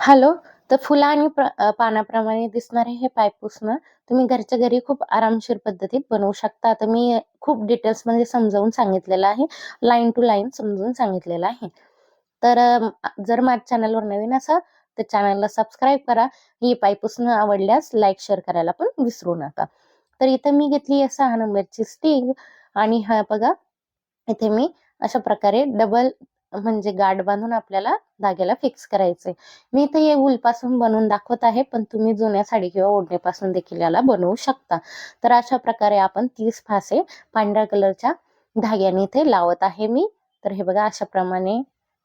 Hello. तर फुलं आणि पानाप्रमाणे दिसणारे हे पायपुसणं तुम्ही घरच्या घरी खूप आरामशीर पद्धतीत बनवू शकता. तर मी खूप डिटेल्समध्ये म्हणजे समजावून सांगितलेलं आहे. लाईन टू लाईन समजून सांगितलेलं आहे. तर जर माझ्या चॅनलवर नवीन असाल तर चॅनलला सबस्क्राईब करा. ही पायपुसणं आवडल्यास लाईक, शेअर करायला पण विसरू नका. तर इथं मी घेतली आहे सहा नंबरची स्टिंग आणि हा बघा इथे मी अशा प्रकारे डबल म्हणजे गाठ बांधून आपल्याला धाग्याला फिक्स करायचे मी इथे हे वूलपासून बनवून दाखवत आहे, पण तुम्ही जुन्या साडी किंवा ओढणीपासून देखील याला बनवू शकता. तर अशा प्रकारे आपण तीस फासे पांढऱ्या कलरच्या धाग्याने इथे लावत आहे मी. तर हे बघा अशा प्रमाणे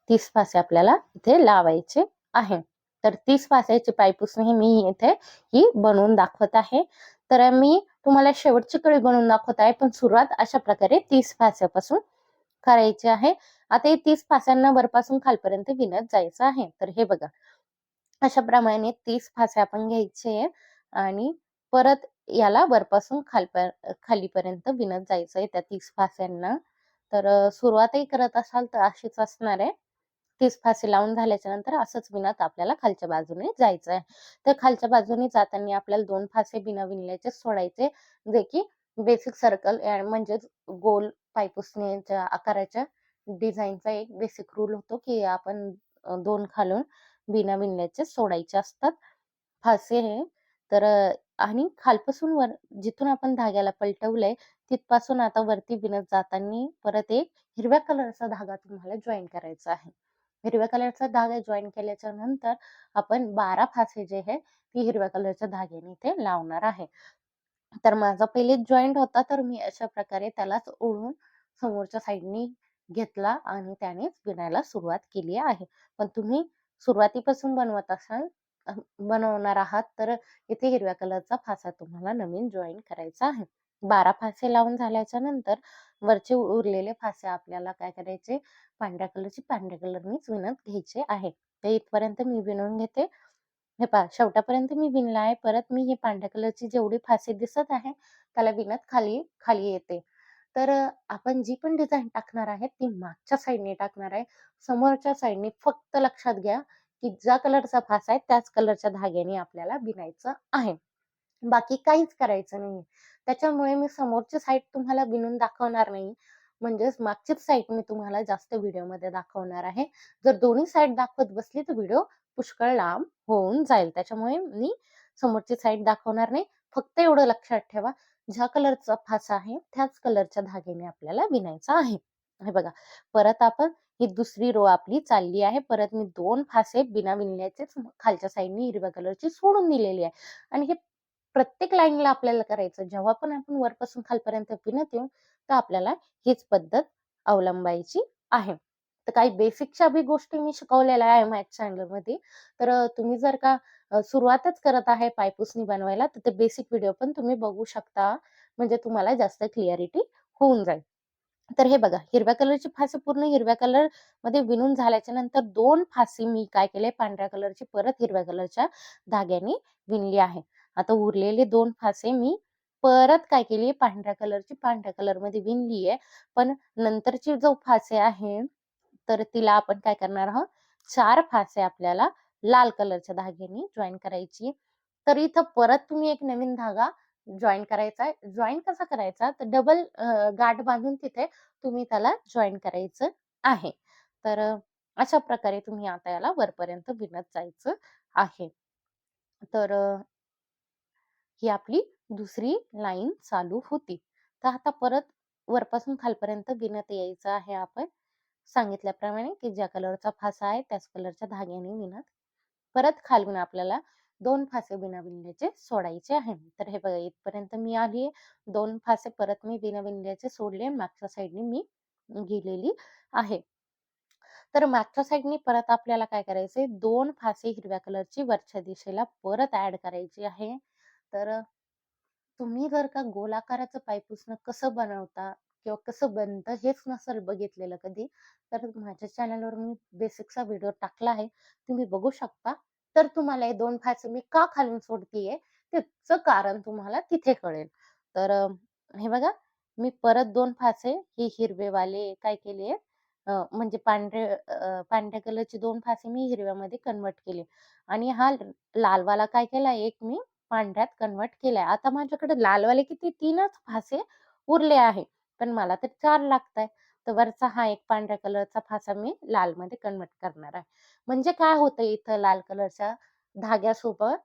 तीस फासे आपल्याला इथे लावायचे आहे. तर 30 फास्याची पायपुसणी मी इथे ही बनवून दाखवत आहे. तर मी तुम्हाला शेवटची कळी बनवून दाखवत आहे, पण सुरुवात अशा प्रकारे तीस फास्यापासून करायची आहे. आता हे तीस फास्यांना वरपासून खालपर्यंत विणत जायचं आहे. तर हे बघा अशा प्रमाणे तीस फासे आपण घ्यायचे आणि परत याला वरपासून खालपर खालीपर्यंत विणत जायचं आहे त्या तीस फास्यांना. तर सुरुवातही करत असाल तर अशीच असणार आहे. तीस फासे लावून झाल्याच्यानंतर असंच विणत आपल्याला खालच्या बाजूने जायचं आहे. तर खालच्या बाजूने जाताना आपल्याला दोन फासे बिना विणल्याचे सोडायचे, जे की बेसिक सर्कल म्हणजेच गोल पायपुसण्याच्या आकाराच्या डिझाईनचा एक बेसिक रूल होतो, की आपण दोन खालून बिना विणल्याचे सोडायचे असतात फासे हे. तर आणि खालपासून वर जिथून आपण धाग्याला पलटवलंय तिथपासून आता वरती विणत जाताना परत एक हिरव्या कलरचा धागा तुम्हाला जॉईन करायचा आहे. हिरव्या कलरचा धागा जॉईन केल्याच्यानंतर आपण 12 फासे जे आहे ती हिरव्या कलरच्या धाग्याने इथे लावणार आहे. तर माझा पहिले जॉईंट होता, तर मी अशा प्रकारे त्यालाच ओढून समोरच्या साईडनी घेतला आणि त्यानेच विणायला सुरुवात केली आहे. पण तुम्ही सुरुवातीपासून बनवत असाल बनवणार आहात, तर इथे हिरव्या कलरचा फासा तुम्हाला नवीन जॉईन करायचा आहे. 12 फासे लावून झाल्याच्यानंतर वरचे उरलेले फासे आपल्याला काय करायचे, पांढऱ्या कलरची पांढऱ्या कलरनीच विणत घ्यायचे आहे. तर इथपर्यंत मी विणून घेते. हे पहा शेवटापर्यंत मी विणला आहे. परत मी हे पांढऱ्या कलरची जेवढी फासे दिसत आहे, त्याला विणत खाली खाली येते. तर आपण जी पण डिझाईन टाकणार आहे, ती मागच्या साइडने टाकणार आहे. समोरच्या साइडने फक्त लक्षात घ्या, की ज्या कलरचा फास आहे त्याच कलरच्या धाग्याने आपल्याला विणायचं आहे. बाकी काहीच करायचं नाही त्याच्यामुळे मी समोरची साईड तुम्हाला विणून दाखवणार नाही. म्हणजेच मागचीच साईड मी तुम्हाला जास्त व्हिडिओमध्ये दाखवणार आहे. जर दोन्ही साइड दाखवत बसली तर व्हिडिओ पुष्कळ लांब होऊन जाईल. त्याच्यामुळे मी समोरची साईड दाखवणार नाही. फक्त एवढं लक्षात ठेवा, ज्या कलरचा फासा आहे त्याच कलरच्या धाग्याने आपल्याला विणायचा आहे. हे बघा परत आपण ही दुसरी रो आपली चालली आहे. परत मी दोन फासे बिना विणल्याचेच खालच्या साईडने हिरव्या कलरची सोडून दिलेली आहे आणि हे प्रत्येक लाईनला आपल्याला करायचं. जेव्हा पण आपण वरपासून खालपर्यंत विणत येऊ, तर आपल्याला हीच पद्धत अवलंबायची आहे. तर काही बेसिकच्या बी गोष्टी मी शिकवलेल्या आहे माझ्या चॅनलमध्ये. तर तुम्ही जर का सुरुवातच करत आहे पायपुसणी बनवायला, तर ते बेसिक व्हिडिओ पण तुम्ही बघू शकता. म्हणजे तुम्हाला जास्त क्लिअरिटी होऊन जाईल. तर हे बघा हिरव्या कलरची फासे पूर्ण हिरव्या कलरमध्ये विणून झाल्याच्यानंतर दोन फासे मी काय केले पांढऱ्या कलरची परत हिरव्या कलरच्या धाग्याने विणली आहे. आता उरलेले दोन फासे मी परत काय केली पांढऱ्या कलरची पांढऱ्या कलरमध्ये विणली आहे. पण नंतरची जो फासे आहे, तर तिला आपण काय करणार आहोत चार फासे आपल्याला लाल कलरच्या धाग्याने जॉइन करायची. तर इथं परत तुम्ही एक नवीन धागा जॉईन करायचा आहे. कसा करायचा? तर डबल गाठ बांधून तिथे तुम्ही त्याला जॉइन करायचं आहे. तर अशा प्रकारे तुम्ही आता याला वरपर्यंत विणत जायचं आहे. तर ही आपली दुसरी लाईन चालू होती. तर आता परत वरपासून खालपर्यंत विणत यायचं आहे आपण. सांगितल्याप्रमाणे, की ज्या कलरचा फासा आहे त्याच कलरच्या धाग्याने विणत परत खालून आपल्याला दोन फासे बिना विणल्याचे सोडायचे आहे. तर हे बघा इथपर्यंत मी आली आहे. 2 फासे परत मी बिना विणल्याचे सोडले आणि मागच्या साईडने मी गेलेली आहे. तर मागच्या साईडने परत आपल्याला काय करायचंय दोन फासे हिरव्या कलरची वरच्या दिशेला परत ॲड करायची आहे. तर तुम्ही जर का गोलाकाराचं पायपुसणं कसं बनवता किंवा कसं बनतं हेच नसेल बघितलेलं कधी, तर माझ्या चॅनलवर मी बेसिकचा व्हिडिओ टाकला आहे. तुम्ही बघू शकता. तर तुम्हाला हे दोन फासे मी का खालून सोडतीये, त्याचं कारण तुम्हाला तिथे कळेल. तर हे बघा मी परत दोन फासे हे हिरवेवाले काय केले म्हणजे पांढरे पांढऱ्या कलरचे दोन फासे मी हिरव्यामध्ये कन्व्हर्ट केले आणि हा लालवाला काय केला एक मी पांढऱ्यात कन्व्हर्ट केलाय. आता माझ्याकडे लालवाले किती तीनच फासे उरले आहे. पण मला तर 4 लागताय. तर वरचा हा एक पांढऱ्या कलरचा फासा मी लालमध्ये कन्वर्ट करणार आहे. म्हणजे काय होतं इथं लाल कलरच्या धाग्यासोबत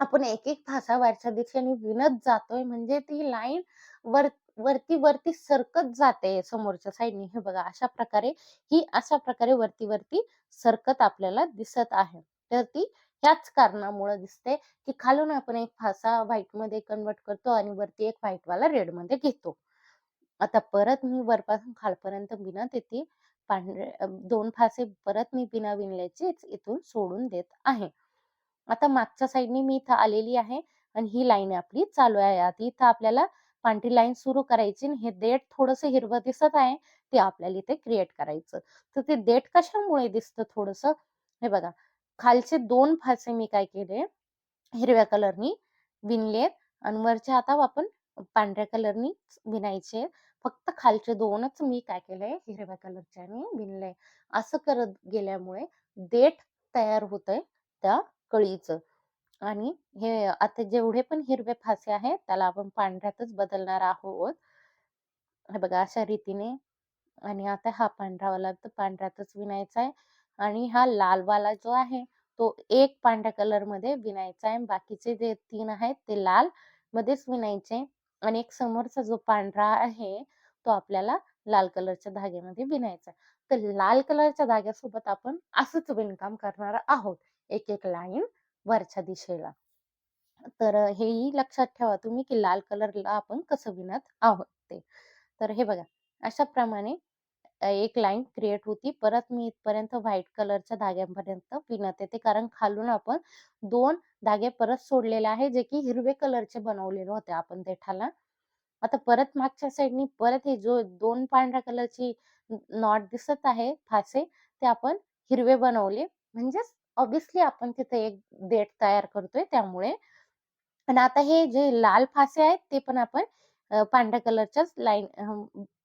आपण एक-एक फासा वरच्या दिशेने विणत जातोय म्हणजे ती लाईन वर वरती-वरती सरकत जाते समोरच्या साइडनी. हे बघा अशा प्रकारे ही अशा प्रकारे वरती-वरती सरकत आपल्याला दिसत आहे. तर ती ह्याच कारणामुळं दिसते, की खालून आपण एक फासा व्हाईटमध्ये कन्व्हर्ट करतो आणि वरती एक व्हाईट वाला रेडमध्ये घेतो. आता परत मी वरपासून खालपर्यंत विणत येते. पांढरे दोन फासे परत मी बिना विणल्याचेच इथून सोडून देत आहे. आता मागच्या साईडने मी इथं आलेली आहे आणि ही लाईन आपली चालू आहे. आता इथं आपल्याला पांढरी लाईन सुरू करायची आणि हे देठ थोडस हिरवं दिसत आहे, ते आपल्याला इथे क्रिएट करायचं. तर ते देठ कशामुळे दिसतं थोडस हे बघा, खालचे दोन फासे मी काय केले, हिरव्या कलरनी विणलेत आणि वरचे आता आपण पांढऱ्या कलरनी विणायचे. फक्त खालचे दोनच मी काय केलंय, हिरव्या कलरच्यानी विणलंय. असं करत गेल्यामुळे देठ तयार होतंय त्या कळीचं आणि हे आता जेवढे पण हिरवे फासे आहेत, त्याला आपण पांढऱ्यातच बदलणार आहोत. हे बघा अशा रीतीने आणि आता हा पांढरावाला तर पांढऱ्यातच विणायचा आहे आणि हा लालवाला जो आहे, तो एक पांढऱ्या कलरमध्ये विणायचा आहे. बाकीचे जे तीन आहेत ते लाल मध्येच विणायचे आणि एक समोरचा जो पांढरा आहे, तो आपल्याला लाल कलरच्या धाग्यामध्ये विणायचा तर लाल कलरच्या धाग्यासोबत आपण असंच विणकाम करणार आहोत. एक-एक लाईन वरच्या दिशेला. तर हेही लक्षात ठेवा तुम्ही, की लाल कलरला आपण कसं विणत आहोत ते. तर हे बघा, अशा प्रमाणे एक लाईन क्रिएट होती. परत मी इथपर्यंत व्हाईट कलरच्या धाग्यांपर्यंत विणत येते. कारण खालून आपण दोन धागे परत सोडलेले आहे, जे की हिरवे कलरचे बनवलेले होते आपण देठाला. आता परत मागच्या साइडनी परत हे जो दोन पांढऱ्या कलरची नॉट दिसत आहे, फासे, ते आपण हिरवे बनवले. म्हणजेच ऑब्व्हियसली आपण तिथे एक देठ तयार करतोय त्यामुळे. आणि आता हे जे लाल फासे आहेत, ते पण आपण पांढऱ्या कलरच्याच लाईन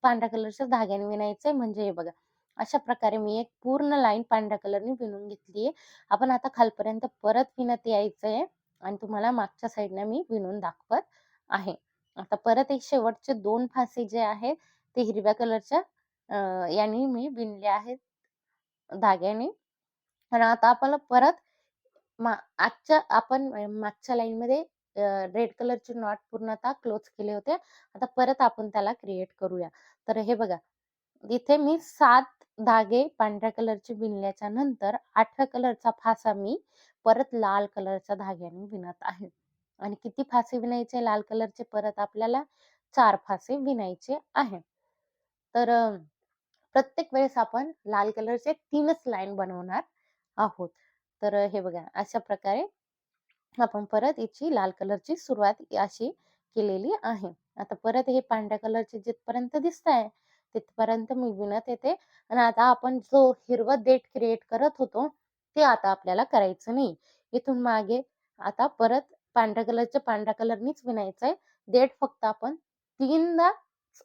पांढऱ्या कलरच्याच धाग्याने विणायचंय. म्हणजे हे बघा, अशा प्रकारे मी एक पूर्ण लाईन पांढऱ्या कलरने विणून घेतली आहे आपण आता खालपर्यंत परत विणत यायचंय आणि तुम्हाला मागच्या साईडने मी विणून दाखवत आहे. आता परत एक शेवटचे दोन फासे जे आहेत, ते हिरव्या कलरच्या याने मी विणले आहेत धाग्याने. आणि आता आपल्याला परत मा आजच्या आपण मागच्या लाईनमध्ये रेड कलरचे नॉट पूर्णतः क्लोज केले होते. आता परत आपण त्याला क्रिएट करूया. तर हे बघा, इथे मी सात धागे पांढऱ्या कलरचे विणल्याच्या नंतर आठव्या कलरचा फासा मी परत लाल कलरच्या धाग्याने विणत आहे. आणि किती फासे विणायचे लाल कलरचे परत आपल्याला चार फासे विणायचे आहे. तर प्रत्येक वेळेस आपण लाल कलरचे तीनच लाईन बनवणार आहोत. तर हे बघा अशा प्रकारे आपण परत याची लाल कलरची सुरुवात अशी केलेली आहे. आता परत हे पांढऱ्या कलरचे जिथपर्यंत दिसताय, तिथपर्यंत मी विणत येते आणि आता आपण जो हिरवं देठ क्रिएट करत होतो, ते आता आपल्याला करायचं नाही. इथून मागे आता परत पांढऱ्या कलरच्या पांढऱ्या कलरनीच विणायचंय. देठ फक्त आपण तीनदा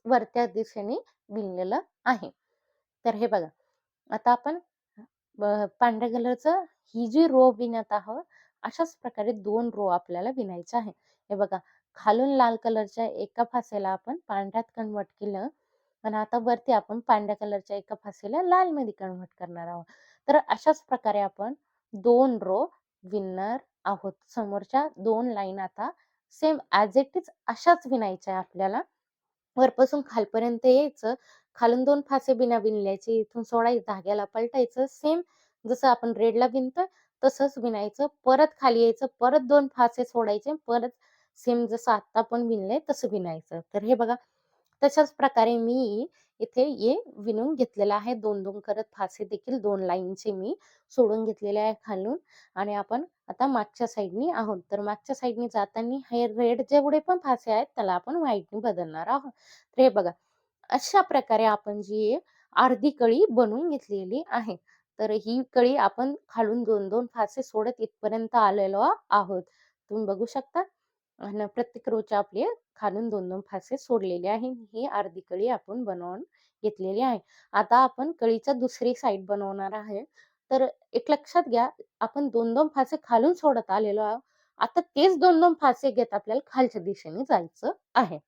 वरत्या दिशेने विणलेलं आहे. तर हे बघा, आता आपण पांढऱ्या कलरचं ही जी रो विणत आहोत, अशाच प्रकारे दोन रो आपल्याला विणायच्या आहे. हे बघा, खालून लाल कलरच्या एका फासेला आपण पांढऱ्यात कन्व्हर्ट केलं पण आता वरती आपण पांढऱ्या कलरच्या एका फासेला लाल मध्ये कन्व्हर्ट करणार आहोत. तर अशाच प्रकारे आपण दोन रो विणणार आहोत. समोरच्या दोन लाईन आता सेम ॲज इट इज अशाच विणायच्या आहे आपल्याला. वरपासून खालपर्यंत यायचं. खालून दोन फासे बिना विणल्याचे इथून सोडायचं, धाग्याला पलटायचं. सेम जसं आपण रेडला विणतोय तसंच विणायचं. परत खाली यायचं, परत दोन फासे सोडायचे, परत सेम जसं आत्ता पण विणलंय तसं विणायचं. तर हे बघा, तशाच प्रकारे मी इथे हे विणून घेतलेलं आहे. 2-2 करत फासे देखील दोन लाईनचे मी सोडून घेतलेले आहे खालून आणि आपण आता मागच्या साईडनी आहोत. तर मागच्या साईडनी जाताना हे रेड जेवढे पण फासे आहेत, त्याला आपण व्हाईटने बदलणार आहोत. तर हे बघा, अशा प्रकारे आपण जी अर्धी कळी बनवून घेतलेली आहे. तर ही कळी आपण खालून 2-2 फासे सोडत इथपर्यंत आलेलो आहोत. तुम्ही बघू शकता. आणि प्रत्येक रोच्या आपले खालून दोन दोन फासे सोडलेले आहे. ही अर्धी कळी आपण बनवून घेतलेली आहे. आता आपण कळीचा दुसरी साईड बनवणार आहे. तर एक लक्षात घ्या आपण दोन दोन फासे खालून सोडत आलेलो आहोत. आता तेच दोन दोन फासे घेत आपल्याला खालच्या दिशेने जायचं आहे.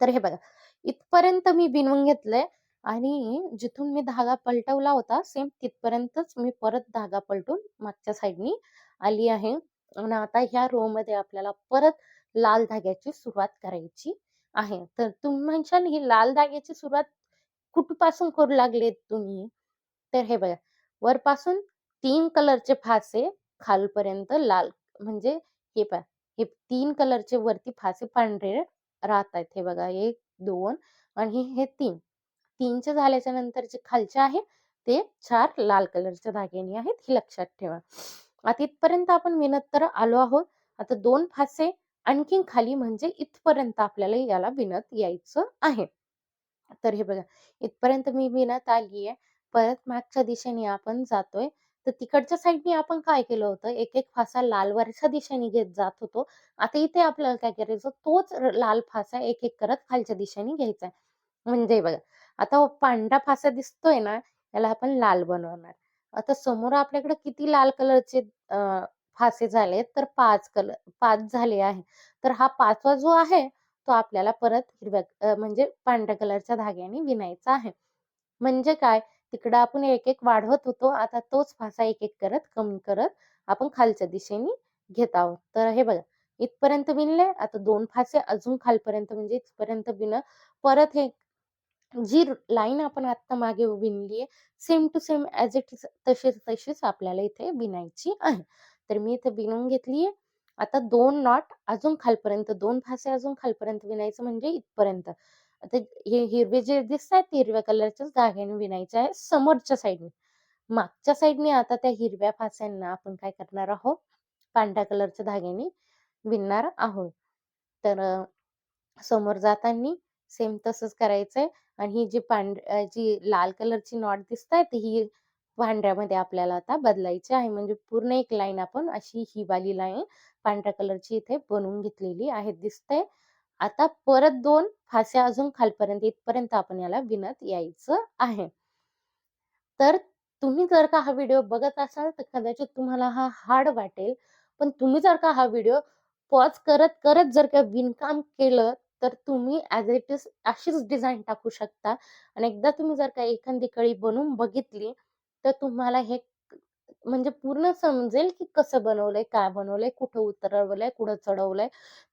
तर हे बघा इथपर्यंत मी बिनवून घेतलंय. आणि जिथून मी धागा पलटवला होता सेम तिथपर्यंतच मी परत धागा पलटून मागच्या साईडनी आली आहे. आणि आता ह्या रो मध्ये आपल्याला परत लाल धाग्याची सुरुवात करायची आहे. तर तुम्ही म्हणशाल ही लाल धाग्याची सुरुवात कुठपासून करू लागलेत तुम्ही? तर हे बघा वरपासून तीन कलरचे फासे खालपर्यंत लाल म्हणजे हे पहा हे तीन कलरचे वरती फासे पांढरे राहत आहेत हे बघा एक दोन आणि हे तीन. तीनचे झाल्याच्यानंतर जे खालचे आहे ते चार लाल कलरच्या धाग्याने आहेत हे लक्षात ठेवा. आता इथपर्यंत आपण विणत तर आलो आहोत. आता दोन फासे आणखीन खाली म्हणजे इथपर्यंत आपल्याला याला विणत यायचं आहे. तर हे बघा इथपर्यंत मी विणत आली आहे परत मागच्या दिशेने आपण जातोय. तर तिकडच्या साईडने आपण काय केलं होतं? एक एक फासा लाल वरच्या दिशेने घेत जात होतो. आता इथे आपल्याला काय करायचं? तोच लाल फासा एक एक करत खालच्या दिशेने घ्यायचा आहे. म्हणजे बघा आता हो पांढरा फासा दिसतोय ना याला आपण लाल बनवणार. आता समोर आपल्याकडे किती लाल कलरचे फासे झाले तर पाच कलर पाच झाले आहे. तर हा पाचवा जो आहे तो आपल्याला परत हिरव्या म्हणजे पांढऱ्या कलरच्या धाग्याने विणायचा आहे. म्हणजे काय तिकडं आपण एक एक वाढवत होतो आता तोच फासा एक एक करत कमी करत आपण खालच्या दिशेने घेत आहोत. तर हे बघा इथपर्यंत विणले आता दोन फासे अजून खालपर्यंत म्हणजे इथपर्यंत विण परत हे जी लाईन आपण आता मागे विणली आहे same to same as it is तशीच तशीच आपल्याला इथे विणायची आहे. तर मी इथे विणून घेतली आहे. आता दोन नॉट अजून खालपर्यंत दोन फासे अजून खालपर्यंत विणायचं म्हणजे इथपर्यंत. आता हे हिरवे जे दिसत आहेत हिरव्या कलरच्याच धाग्याने विणायचे आहे समोरच्या साईडने मागच्या साईडने आता त्या हिरव्या फास्यांना आपण काय करणार आहोत? पांढऱ्या कलरच्या धाग्याने विणणार आहोत. तर समोर जाताना सेम तसंच करायचंय. आणि ही जी पांढ जी लाल कलरची नॉट दिसत आहे ही पांढऱ्यामध्ये आपल्याला आता बदलायची आहे. म्हणजे पूर्ण एक लाईन आपण अशी ही वाली लाईन पांढऱ्या कलरची इथे बनवून घेतलेली आहे दिसते. आता परत दोन फास्या अजून खालपर्यंत इथपर्यंत आपण याला विणत यायचं आहे. तर तुम्ही जर का हा व्हिडिओ बघत असाल तर कदाचित तुम्हाला हा हार्ड वाटेल. पण तुम्ही जर का हा व्हिडिओ पॉज करत करत जर का विणकाम केलं तर तुम्ही ॲज इट इज अशीच डिझाईन टाकू शकता. आणि एकदा तुम्ही जर का एखादी कळी बनवून बघितली तर तुम्हाला हे म्हणजे पूर्ण समजेल की कसं बनवलंय काय बनवलंय कुठं उतरवलंय कुठं चढवलंय.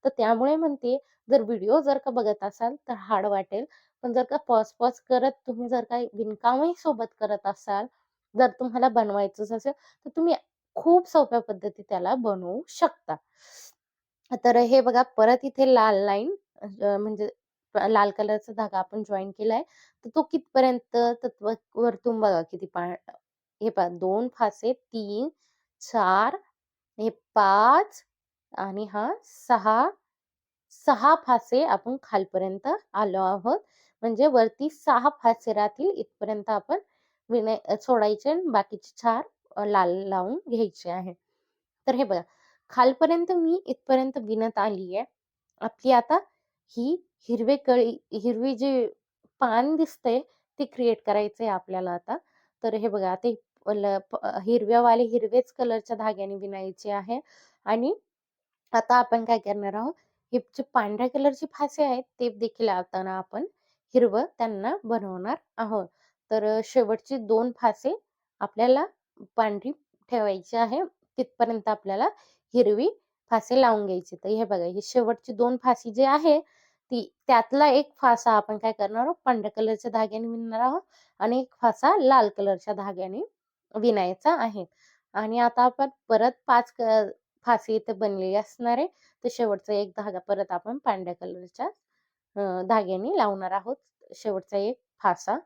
तर त्यामुळे म्हणते जर व्हिडिओ जर का बघत असाल तर हार्ड वाटेल. पण जर का पॉज पॉज करत तुम्ही जर का विणकामही सोबत करत असाल जर तुम्हाला बनवायचंच असेल तर तुम्ही खूप सोप्या पद्धती त्याला बनवू शकता. तर हे बघा परत इथे लाल लाईन म्हणजे लाल कलरचा धागा आपण जॉईन केलाय तर तो कितपर्यंत तत्व वरतून बघा किती पा हे पहा दोन फासे तीन चार हे पाच आणि हा सहा सहा फासे आपण खालपर्यंत आलो आहोत. म्हणजे वरती सहा फासे राहतील इथपर्यंत आपण विनय सोडायचे बाकीचे चार लाल लावून घ्यायचे आहे. तर हे बघा खालपर्यंत मी इथपर्यंत विणत आली आहे आपली आता ही हिरवे कळी हिरवी जी पान दिसते ती क्रिएट करायचंय आपल्याला आता. तर हे बघा आता हिरव्यावाले हिरवेच कलरच्या धाग्याने विणायचे आहे. आणि आता आपण काय करणार आहोत हे जे पांढऱ्या कलरची फासे आहेत ते देखील लावताना आपण हिरवं त्यांना बनवणार आहोत. तर शेवटची दोन फासे आपल्याला पांढरी ठेवायची आहे. तिथपर्यंत आपल्याला हिरवी फासे लावून घ्यायची. तर हे बघा ही शेवटची दोन फासी जे आहे ती त्यातला एक फासा आपण काय करणार आहोत? पांढऱ्या कलरच्या धाग्याने विणणार आहोत आणि एक फासा लाल कलरच्या धाग्याने विणायचा आहे. आणि आता आपण परत पाच फासे इथे बनलेली असणार आहे. तर शेवटचा एक धागा परत आपण पांढऱ्या कलरच्या धाग्याने लावणार आहोत. शेवटचा एक फासा.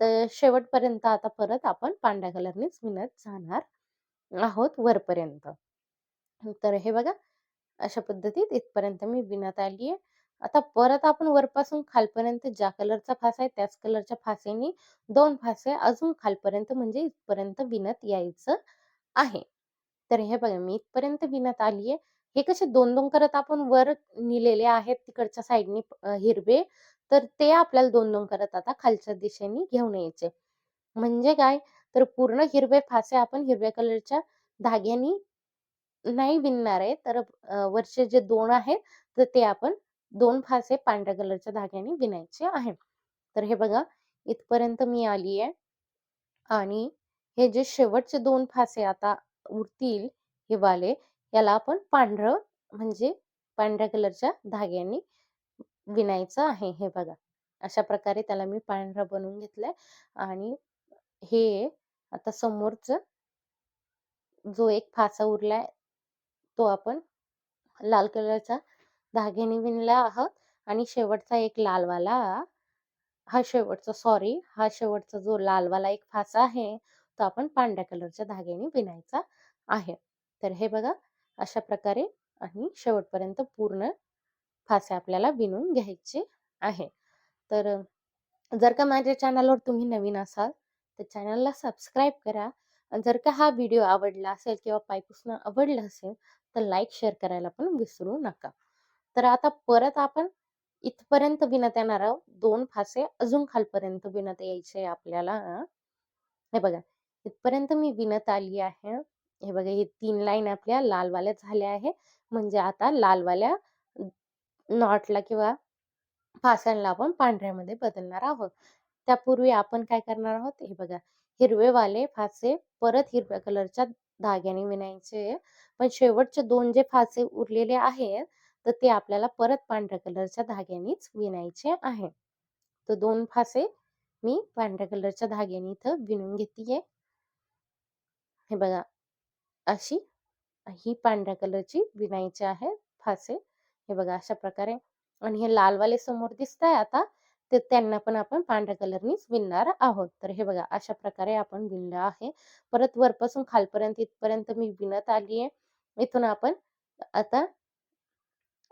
तर शेवटपर्यंत आता परत आपण पांढऱ्या कलरनेच विणत जाणार आहोत वरपर्यंत. तर हे बघा अशा पद्धतीत इथपर्यंत मी विणत आली आहे आता परत आपण वरपासून खालपर्यंत ज्या कलरचा फासा आहे त्याच कलरच्या फासेनी दोन फासे अजून खालपर्यंत म्हणजे इथपर्यंत विणत यायचं आहे. तर हे बघा मी इथपर्यंत विणत आलीये. हे कसे दोन दोन करत आपण वर नेलेले आहेत तिकडच्या साईडनी हिरवे तर ते आपल्याला दोन दोन करत आता खालच्या दिशेने घेऊन यायचे. म्हणजे काय? तर पूर्ण हिरवे फासे आपण हिरव्या कलरच्या धाग्यानी नाही विणणार आहे. तर वरचे जे दोन आहेत तर ते आपण दोन फासे पांढऱ्या कलरच्या धाग्याने विणायचे आहे. तर हे बघा इथपर्यंत मी आली आहे. आणि हे जे शेवटचे दोन फासे आता उरतील हे वाले याला आपण पांढरं म्हणजे पांढऱ्या कलरच्या धाग्यांनी विणायचं आहे हे बघा. अशा प्रकारे त्याला मी पांढरं बनवून घेतलंय. आणि हे आता समोरच जो एक फासा उरलाय तो आपण लाल कलरचा धाग्याने विणला आहोत आणि शेवटचा एक लालवाला. हा शेवटचा सॉरी हा शेवटचा जो लालवाला एक फासा आहे तो आपण पांढऱ्या कलरच्या धाग्याने विणायचा आहे. तर हे बघा अशा प्रकारे आणि शेवटपर्यंत पूर्ण फासे आपल्याला विणून घ्यायचे आहे. तर जर का माझ्या चॅनलवर तुम्ही नवीन असाल तर चॅनलला सबस्क्राईब करा. आणि जर का हा व्हिडिओ आवडला असेल किंवा पायपुसणं आवडलं असेल तर लाईक शेअर करायला पण विसरू नका. तर आता परत आपण इथपर्यंत विणत येणार आहोत. दोन फासे अजून खालपर्यंत विणत यायचे आपल्याला. हे बघा इथपर्यंत मी विणत आली आहे. हे बघा हे तीन लाईन आपल्या लालवाल्या झाल्या आहे म्हणजे आता लालवाल्या नॉटला किंवा फासांना आपण पांढऱ्यामध्ये बदलणार आहोत. त्यापूर्वी आपण काय करणार आहोत? हे बघा हिरवेवाले फासे परत हिरव्या कलरच्या धाग्याने विणायचे. पण शेवटचे दोन जे फासे उरलेले आहेत तर ते आपल्याला परत पांढऱ्या कलरच्या धाग्यानेच विणायचे आहे. तर दोन फासे मी पांढऱ्या कलरच्या धाग्याने इथं विणून घेतीये. हे बघा अशी ही पांढऱ्या कलरची विणायची आहे फासे. हे बघा अशा प्रकारे. आणि हे लालवाले समोर दिसत आहे आता ते त्यांना पण आपण पांढऱ्या कलरनीच विणणार आहोत. तर हे बघा अशा प्रकारे आपण विणलं आहे. परत वरपासून खालपर्यंत इथपर्यंत मी विणत आली आहे इथून आपण आता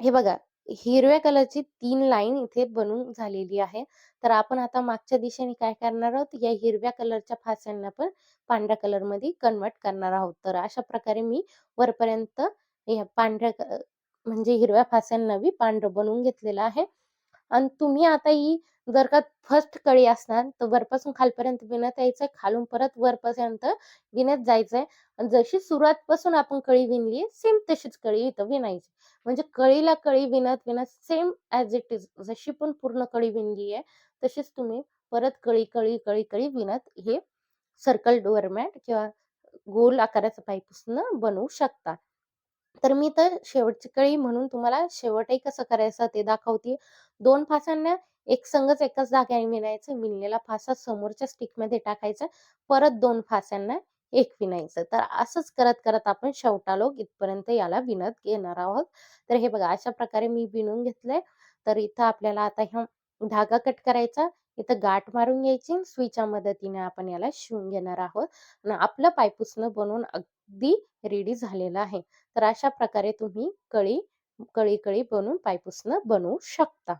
हे बघा हिरव्या कलरची तीन लाईन इथे बनून झालेली आहे. तर आपण आता मागच्या दिशेने काय करणार आहोत? या हिरव्या कलरच्या फास्यांना पण पांढऱ्या कलरमध्ये कन्वर्ट करणार आहोत. तर अशा प्रकारे मी वरपर्यंत या पांढऱ्या म्हणजे हिरव्या फास्यांना मी पांढरं बनवून घेतलेलं आहे. आणि तुम्ही आता ही जर का फर्स्ट कळी असणार तर वरपासून खालपर्यंत विणत यायचंय खालून परत वरपर्यंत विणत जायचंय. आणि जशी सुरुवात पासून आपण कळी विणली सेम तशीच कळी इथं विणायची. म्हणजे कळीला कळी विणत विणत सेम ऍज इट इज जशी पण पूर्ण कळी विणली आहे तशीच तुम्ही परत कळी कळी कळी कळी विणत हे सर्कल डोअरमॅट किंवा गोल आकाराचं पाईपुसणं बनवू शकता. तर मी तर शेवटची कळी म्हणून तुम्हाला शेवटही कसं करायचं ते दाखवते. दोन फासांना एक संघच एकाच धाग्याने विणायचं विणलेला फासा समोरच्या स्टिकमध्ये टाकायचा परत दोन फास्यांना एक विणायचं. तर असंच करत करत आपण शेवटालो इथपर्यंत याला विणत घेणार आहोत. तर हे बघा अशा प्रकारे मी विणून घेतलंय. तर इथं आपल्याला आता ह्या धागा कट करायचा. इथं गाठ मारून घ्यायची सुईच्या मदतीने आपण याला शिवून घेणार आहोत. आणि आपलं पायपुसणं बनवून अगदी रेडी झालेलं आहे. तर अशा प्रकारे तुम्ही कळी कळी कळी बनवून पायपुसणं बनवू शकता.